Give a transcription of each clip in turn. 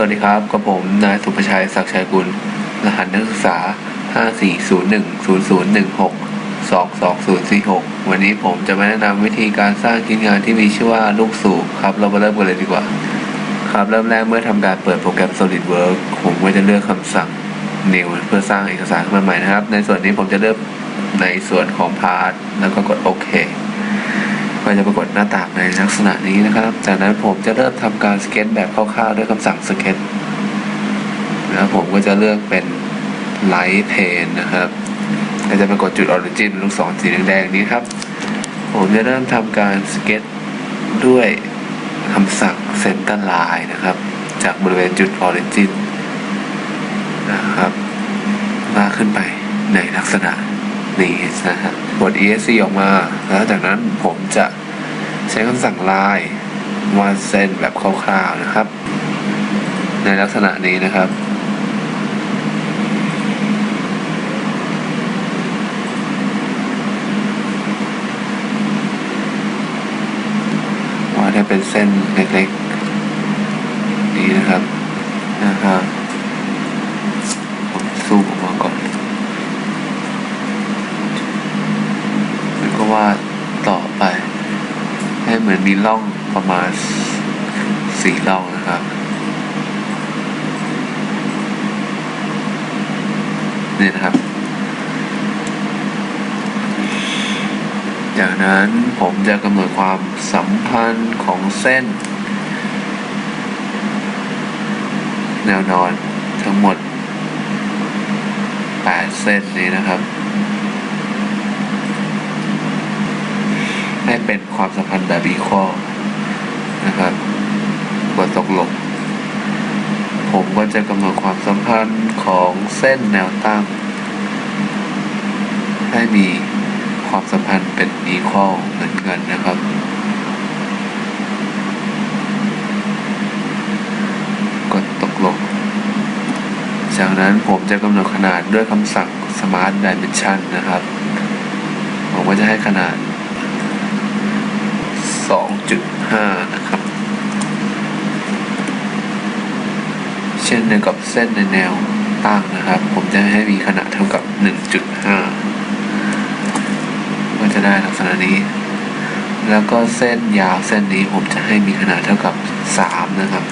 สวัสดีครับ กับผม นายสุภชัย ศักดิ์ชัยกุล รหัสนักศึกษา 54010016224046 วันนี้ผมจะมาแนะนำวิธีการสร้างชิ้นงานที่มีชื่อว่าลูกสูบครับ เรามาเริ่มกันเลยดีกว่า ครับ เริ่มแรกเมื่อทำการเปิดโปรแกรม SolidWorks ผมก็จะเลือกคำสั่ง new เพื่อสร้างเอกสารขึ้นมาใหม่นะครับ ในส่วนนี้ผมจะเลือกในส่วนของ part แล้วก็กดโอเค ก็จะปรากฏหน้าต่างในลักษณะนี้นะครับ จากนั้นผมจะเริ่มทำการสเก็ตแบบคร่าวๆด้วยคำสั่งสเก็ตแล้วผมก็จะเลือกเป็น Light Pane นะครับก็จะปรากฏจุด Origin ลูกศรสีแดงๆนี้ครับ ผมจะเริ่มทำการสเก็ตด้วยคำสั่ง Center Line นะครับ จากบริเวณจุด Origin นะครับลากขึ้นไปในลักษณะนี้นะฮะกด ESC ออกมา แล้วจากนั้นผมจะ ใช้คำสั่งลายวาดเส้นแบบคร่าวๆนะครับ ในลักษณะนี้นะครับวาดให้เป็นเส้นเล็กๆนี้นะครับนะครับผมซูมออกมาก่อนแล้วก็วาดต่อไป เหมือนมีร่องประมาณสี่ร่องนะครับนี่นะครับ จากนั้นผมจะกำหนดความสัมพันธ์ของเส้น แนวนอนทั้งหมด 8 เส้นนี้นะครับ ให้เป็นความสัมพันธ์แบบอีควอลนะครับกดตกลง ผมก็จะกำหนดความสัมพันธ์ของเส้นแนวตั้ง ให้มีความสัมพันธ์เป็นอีควอลเหมือนกันนะครับกดตกลง จากนั้นผมจะกำหนดขนาดด้วยคำสั่ง Smart Dimension นะครับ ผมก็จะให้ขนาด 5 นะครับ เช่นเดียวกับเส้นในแนวตั้งนะครับ ผมจะให้มีขนาดเท่ากับ 1.5 ก็จะได้ลักษณะนี้ แล้วก็เส้นยาวเส้นนี้ผมจะให้มีขนาดเท่ากับ 3 นะครับ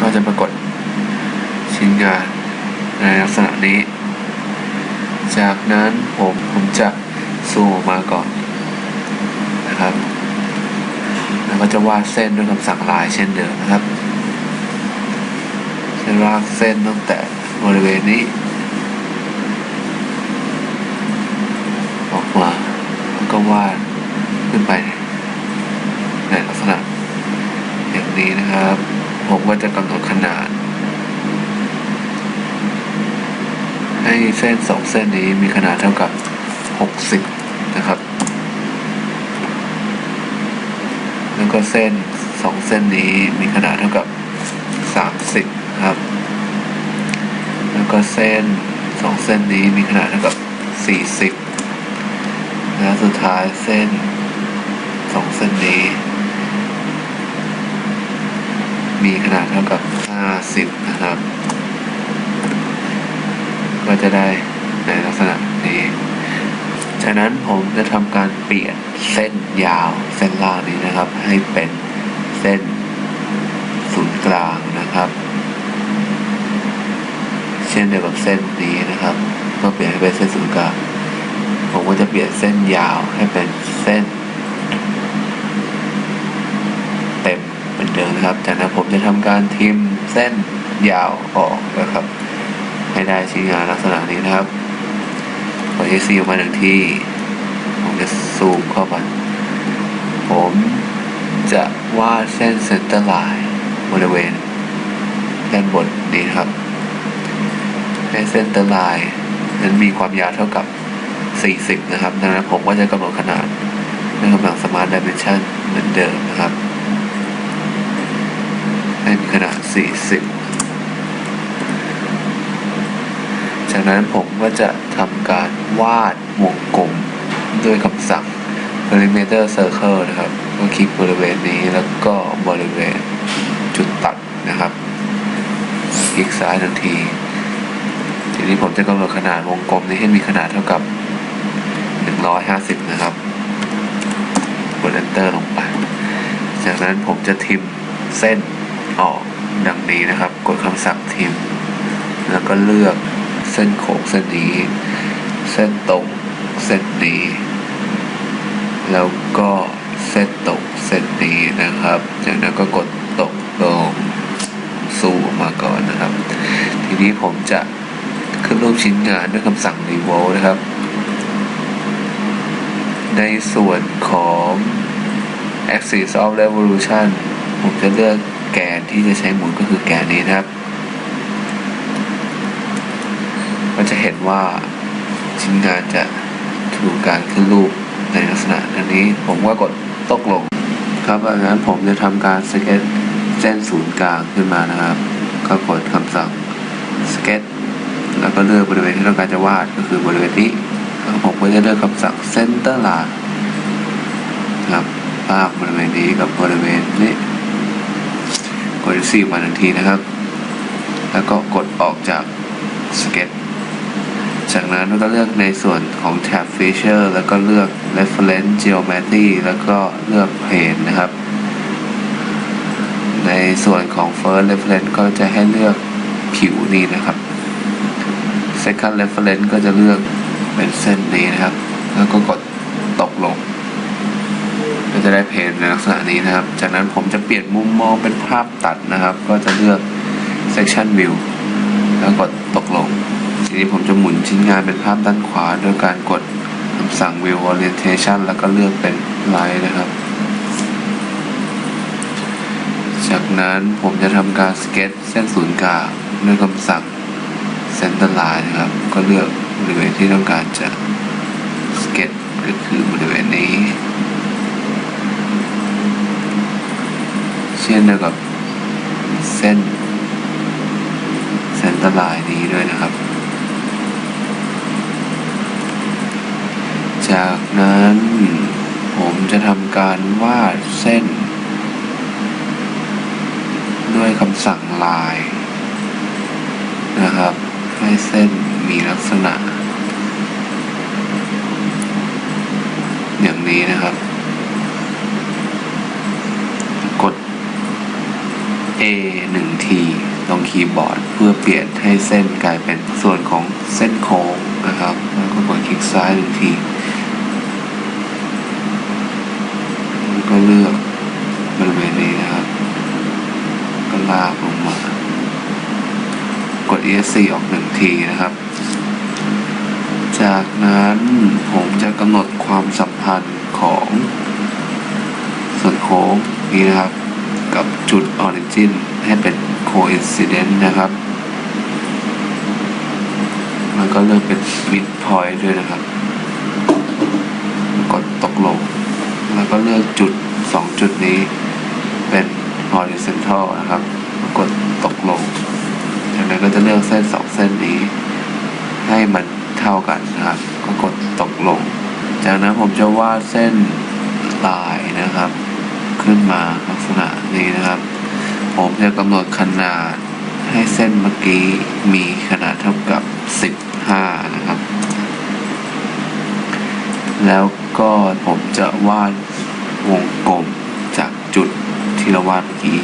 ก็จะปรากฏชิ้นงานในลักษณะนี้ จากนั้นผมผมจะซูมออกมาก่อนนะครับ แล้วก็จะวาดเส้นด้วยคำสั่งลายเช่นเดิมนะครับจะลากเส้นตั้งแต่บริเวณนี้ ออกมาแล้วก็วาดขึ้นไปในลักษณะอย่างนี้นะครับ ผมก็จะกำหนดขนาด ให้เส้นสองเส้นนี้มีขนาดเท่ากับ 60 นะครับ แล้วก็เส้นสองเส้นนี้มีขนาดเท่ากับ 30 ครับ แล้วก็เส้นสองเส้นนี้มีขนาดเท่ากับ 40 และสุดท้ายเส้นสองเส้นนี้ มีขนาดเท่ากับ 50 นะครับ ก็จะได้ในลักษณะนี้ จากนั้นผมจะทำการเปลี่ยนเส้นยาวเส้นล่างนี้นะครับ ให้เป็นเส้นศูนย์กลางนะครับ เช่นเดียวกับเส้นนี้นะครับก็เปลี่ยนให้เป็นเส้นศูนย์กลางผมก็จะเปลี่ยนเส้นยาวให้เป็นเส้นเต็มเหมือนเดิมนะครับ จากนั้นผมจะทำการทิมเส้นยาวออกนะครับ ให้ได้ชิ้นงานลักษณะนี้นะครับพอ ESC ออกมาหนึ่งที่ ผมจะซูมเข้าไป ผมจะวาดเส้นเซนเตอร์ไลน์บริเวณ ด้านบนนี้ครับ ให้เส้นเตอร์ไลน์นั้นมีความยาวเท่ากับ 40 นะครับ ดังนั้นผมก็จะกำหนดขนาดด้วยกำลัง Smart Dimension เหมือนเดิมนะครับ ให้มีขนาด 40 จากนั้นผมก็จะทำการวาดวงกลมด้วยคำสั่ง perimeter circle นะครับ ก็คลิกบริเวณนี้แล้วก็บริเวณจุดตัดนะครับ คลิกซ้ายทันที ทีนี้ผมจะกำหนดขนาดวงกลมนี้ให้มีขนาดเท่ากับ 150 นะครับกด enter ลงไป จากนั้นผมจะทิมเส้นออกดังนี้นะครับ กดคำสั่งทิม แล้วก็เลือก เส้นโค้งเส้นนี้ เส้นตรงเส้นนี้ แล้วก็เส้นตรงเส้นนี้นะครับ จากนั้นก็กดตกลงสู้ออกมาก่อนนะครับ ทีนี้ผมจะขึ้นรูปชิ้นงานด้วยคำสั่ง revolve นะครับ ในส่วนของ axis of revolution ผมจะเลือกแกนที่จะใช้หมุนก็คือแกนนี้นะครับ ก็จะเห็นว่าชิ้นงานจะถูกการขึ้นรูปในลักษณะอันนี้ผมก็กดตกลง ครับดังนั้นผมจะทำการสเก็ตเส้นศูนย์กลางขึ้นมานะครับ ก็กดคำสั่งสเก็ตแล้วก็เลือกบริเวณที่ต้องการจะวาดก็คือบริเวณนี้แล้วผมก็จะเลือกคำสั่ง center line ครับลากบริเวณนี้กับบริเวณนี้กดซีมาทันทีนะครับ แล้วก็กดออกจากสเก็ต จากนั้นก็เลือกในส่วนของแท็บ Feature แล้วก็เลือก Reference Geometry แล้วก็เลือก Plane นะครับ ในส่วนของ First Reference ก็จะให้เลือกผิวนี้นะครับ Second Reference ก็จะเลือกเป็นเส้นนี้นะครับ แล้วก็กดตกลงก็จะได้เพนในลักษณะนี้นะครับ จากนั้นผมจะเปลี่ยนมุมมองเป็นภาพตัดนะครับ ก็จะเลือก Section View แล้วกดตกลง ทีนี้ผมจะหมุนชิ้นงานเป็นภาพด้านขวา โดยการกดคำสั่ง View Orientation แล้วก็เลือกเป็น Line นะครับ จากนั้นผมจะทำการสเก็ตเส้นศูนย์กลางด้วยคำสั่ง Center Line นะครับ ก็เลือกบริเวณที่ต้องการจะสเก็ตก็คือบริเวณนี้ เช่นเดียวกับเส้นเส้นตลายนี้ด้วยนะครับ จากนั้น ผมจะทำการวาดเส้น ด้วยคำสั่งลาย นะครับ ให้เส้นมีลักษณะ อย่างนี้นะครับ กด A หนึ่งทีตรงคีย์บอร์ดเพื่อเปลี่ยนให้เส้นกลายเป็นส่วนของเส้นโค้งนะครับ แล้วก็กดคลิกซ้ายหนึ่งทีแล้ว ก็เลือกบริเวณนี้นะครับ ก็ลากลงมา กด ESC ออกหนึ่งทีนะครับ จากนั้นผมจะกำหนดความสัมพันธ์ของส่วนโค้งนี้นะครับ กับจุด origin ให้เป็น coincident นะครับ แล้วก็เลือกเป็น midpoint ด้วยนะครับ กดตกลง แล้ว ก็เลือกจุด 2 จุดนี้เป็น horizontal นะครับ กดตกลง จากนั้นก็จะเลือกเส้น 2 เส้นนี้ ให้มันเท่ากันนะครับ ก็กดตกลง จากนั้นผมจะวาดเส้นลายนะครับ ขึ้นมาลักษณะนี้นะครับ ผมจะกำหนดขนาดให้เส้นเมื่อกี้มีขนาดเท่ากับ 15 นะครับ แล้วก็ผมจะวาด วงกลมจากจุดที่เราวาดเมื่อกี้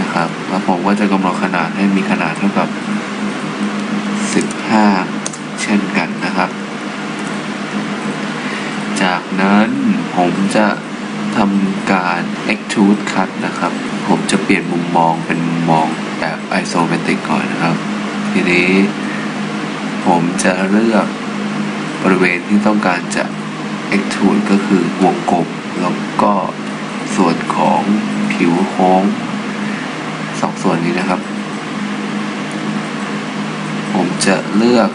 นะครับ แล้วผมก็จะกำหนดขนาดให้มีขนาดเท่ากับ 15 เช่นกันนะครับ จากนั้นผมจะทำการ extrude cut นะครับ ผมจะเปลี่ยนมุมมองเป็นมุมมองแบบ isometric ก่อนนะครับ ทีนี้ผมจะเลือกบริเวณที่ต้องการจะ extrude ก็คือวงกลม แล้วก็ส่วนของผิวโค้งสองส่วนนี้นะครับ ผมจะเลือก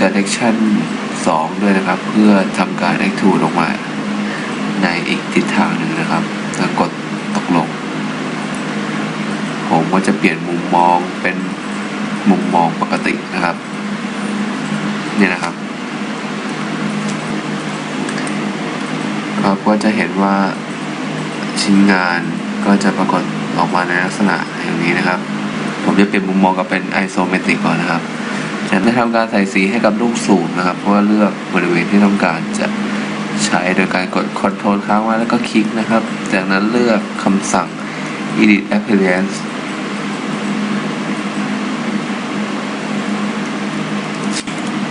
direction 2 ด้วยนะครับ เพื่อทำการ extrude ออกมาในอีกทิศทางหนึ่งนะครับแล้วกดตกลง ผมก็จะเปลี่ยนมุมมองเป็นมุมมองปกตินะครับ เนี่ยนะครับ ครับก็ จะเห็นว่าชิ้นงานก็จะปรากฏออกมาในลักษณะอย่างนี้นะครับ ผมจะเปลี่ยนมุมมองกับเป็นไอโซเมตริกก่อนนะครับจากนั้นทำการใส่สีให้กับลูกสูบนะครับ เพราะว่าเลือกบริเวณที่ต้องการจะใช้โดยการกดคอนโทรลค้างไว้แล้วก็คลิกนะครับ จากนั้นเลือกคำสั่ง edit appearance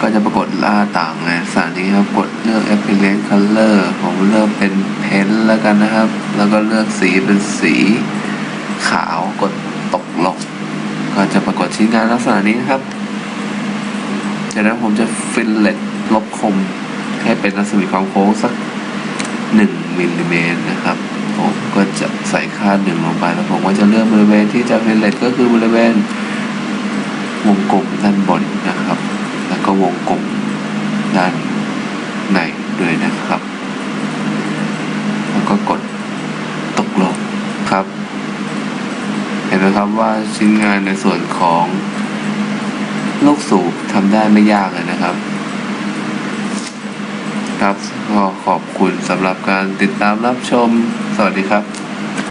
ก็จะปรากฏล่าต่างในสถานนี้ครับกดเลือก appearance color ผมเลือกเป็น pen แล้วกันนะครับ แล้วก็เลือกสีเป็นสีขาวกดตกลงก็จะปรากฏชิ้นงานลักษณะนี้นะครับ จากนั้นผมจะฟิลเลตลบคมให้เป็นรัศมีความโค้งสักหนึ่งมิลลิเมตรนะครับผมก็จะใส่ค่าหนึ่งลงไปแล้วผมก็จะเลือกบริเวณที่จะฟิลเลตก็คือบริเวณวงกลมด้านบนนะครับ ก็วงกลมด้านในด้วยนะครับ แล้วก็กดตกลงครับ เห็นไหมครับว่าชิ้นงานในส่วนของลูกสูบทำได้ไม่ยากเลยนะครับ ครับก็ขอบคุณสำหรับการติดตามรับชม สวัสดีครับ